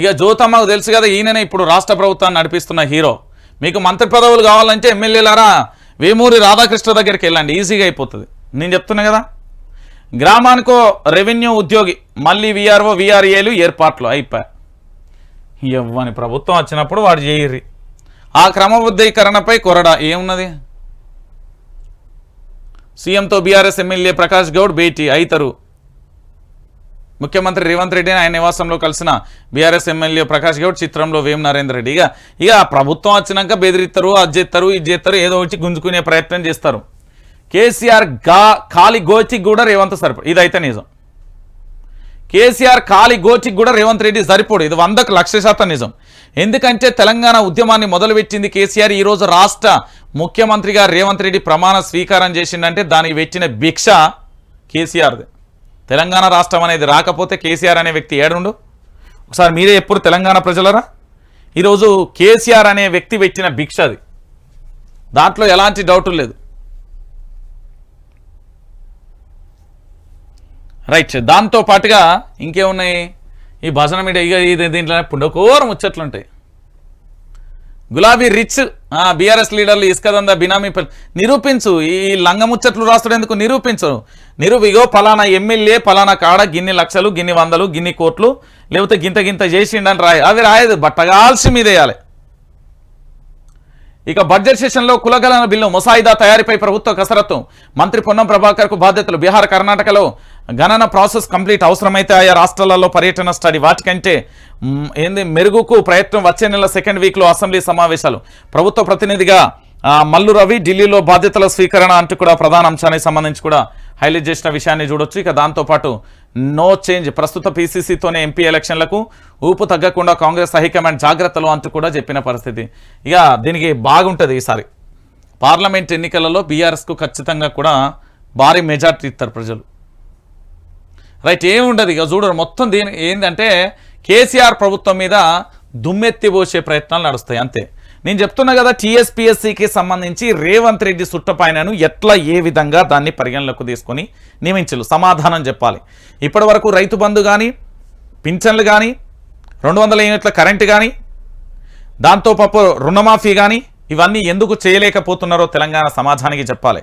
ఇక జ్యోతమ్మకు తెలుసు కదా ఈయననే ఇప్పుడు రాష్ట్ర ప్రభుత్వాన్ని నడిపిస్తున్న హీరో. మీకు మంత్రి పదవులు కావాలంటే ఎమ్మెల్యేలారా వేమూరి రాధాకృష్ణ దగ్గరికి వెళ్ళండి ఈజీగా అయిపోతుంది. నేను చెప్తున్నా కదా. గ్రామానికో రెవెన్యూ ఉద్యోగి మళ్ళీ విఆర్ఓ విఆర్ఏలు ఏర్పాట్లు అయిపోయా ఇవ్వని ప్రభుత్వం వచ్చినప్పుడు వాడు చేయరి ఆ క్రమబద్ధీకరణపై కొరడా ఏమున్నది? సీఎంతో బీఆర్ఎస్ ఎమ్మెల్యే ప్రకాష్ గౌడ్ భేటీ అయితరు. ముఖ్యమంత్రి రేవంత్ రెడ్డిని ఆయన నివాసంలో కలిసిన బీఆర్ఎస్ ఎమ్మెల్యే ప్రకాష్ గౌడ్ చిత్రంలో వేం నరేందర్ రెడ్డి. ఇక ఇక ప్రభుత్వం వచ్చినాక బెదిరిస్తారు అది చేస్తారు ఇది చేస్తారు ఏదో వచ్చి గుంజుకునే ప్రయత్నం చేస్తారు. కేసీఆర్గా ఖాళీ గోచికి కూడా రేవంత్ సరిపో ఇదైతే నిజం. కేసీఆర్ ఖాళీ గోచికి కూడా రేవంత్ రెడ్డి సరిపోడు. ఇది వందకు లక్ష శాతం నిజం. ఎందుకంటే తెలంగాణ ఉద్యమాన్ని మొదలుపెట్టింది కేసీఆర్. ఈ రోజు రాష్ట్ర ముఖ్యమంత్రిగా రేవంత్ రెడ్డి ప్రమాణ స్వీకారం చేసిందంటే దానికి వెచ్చిన భిక్ష కేసీఆర్ది. తెలంగాణ రాష్ట్రం అనేది రాకపోతే కేసీఆర్ అనే వ్యక్తి ఏడుండు? ఒకసారి మీరే ఎప్పుడు తెలంగాణ ప్రజలరా? ఈరోజు కేసీఆర్ అనే వ్యక్తి పెట్టిన భిక్ష అది. దాంట్లో ఎలాంటి డౌటు లేదు. రైట్ దాంతో పాటుగా ఇంకేమున్నాయి? ఈ భజన మీడియా ఇక ఇది దీంట్లో పుండకోరం ముచ్చట్లుంటాయి. గులాబీ రిచ్ బీఆర్ఎస్ లీడర్లు ఇసుకదందా బినామీ నిరూపించు. ఈ లంగముచ్చట్లు రాస్తుడేందుకు నిరూపించు? నిరూపి ఇగో పలానా ఎమ్మెల్యే పలానా కాడ గిన్ని లక్షలు గిన్ని వందలు గిన్ని కోట్లు లేకపోతే గింత గింత చేసిండని రాయి అవి రాయదు. బట్టగాల్సి మీదేయాలి. ఇక బడ్జెట్ సెషన్లో కులగలన బిల్లు ముసాయిదా తయారీపై ప్రభుత్వ కసరత్తు. మంత్రి పొన్నం ప్రభాకర్కు బాధ్యతలు. బీహార్ కర్ణాటకలో గణన ప్రాసెస్ కంప్లీట్ అవసరమైతే ఆయా రాష్ట్రాలలో పర్యటన స్టడీ. వాటికంటే ఏంది మెరుగుకు ప్రయత్నం వచ్చే నెల సెకండ్ వీక్లో అసెంబ్లీ సమావేశాలు. ప్రభుత్వ ప్రతినిధిగా మల్లు రవి ఢిల్లీలో బాధ్యతల స్వీకరణ అంటూ కూడా ప్రధాన అంశానికి సంబంధించి కూడా హైలైట్ చేసిన విషయాన్ని చూడొచ్చు. ఇక దాంతోపాటు నో చేంజ్ ప్రస్తుత పీసీసీతోనే ఎంపీ ఎలక్షన్లకు ఊపు తగ్గకుండా కాంగ్రెస్ హైకమాండ్ జాగ్రత్తలు అంటూ కూడా చెప్పిన పరిస్థితి. ఇక దీనికి బాగుంటుంది ఈసారి. పార్లమెంట్ ఎన్నికలలో బీఆర్ఎస్కు ఖచ్చితంగా కూడా భారీ మెజార్టీ ఇస్తారు ప్రజలు. రైట్ ఏముండదు ఇక చూడరు. మొత్తం దీని ఏంటంటే కేసీఆర్ ప్రభుత్వం మీద దుమ్మెత్తి పోసే ప్రయత్నాలు నడుస్తాయి అంతే. నేను చెప్తున్నా కదా టీఎస్పీఎస్సీకి సంబంధించి రేవంత్ రెడ్డి సుట్టపైనను ఎట్లా ఏ విధంగా దాన్ని పరిగణలోకి తీసుకొని నియమించలు? సమాధానం చెప్పాలి. ఇప్పటి వరకు రైతు బంధు కానీ పింఛన్లు కానీ రెండు వందల యూనిట్ల కరెంటు కానీ దాంతోపాటు రుణమాఫీ కానీ ఇవన్నీ ఎందుకు చేయలేకపోతున్నారో తెలంగాణ సమాజానికి చెప్పాలి.